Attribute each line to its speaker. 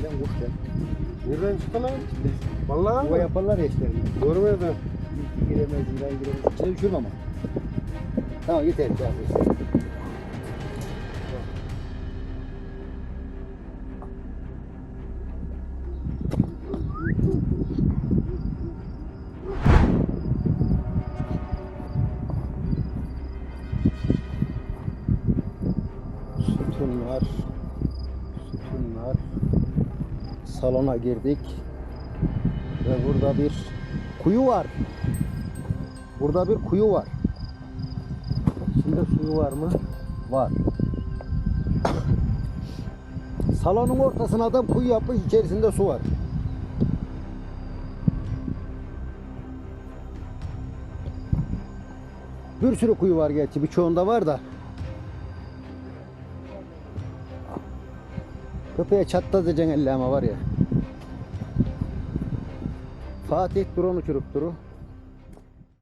Speaker 1: içinden çıktı lan. Vallahi
Speaker 2: O
Speaker 1: mi?
Speaker 2: yaparlar ya işlerini.
Speaker 1: Görmedim.
Speaker 2: Giremez, giren giremez. İçine düşürme ama. Tamam yeter. Tamam, yeter. Sütunlar, sütunlar. Salona girdik. Ve burada bir kuyu var. Burada bir kuyu var. İçinde suyu var mı? Var. Salonun ortasına adam kuyu yapmış, içerisinde su var. Bir sürü kuyu var gerçi, birçoğunda var da. Köpeğe çatlatacaksın elle ama var ya. Fatih drone uçurup duru.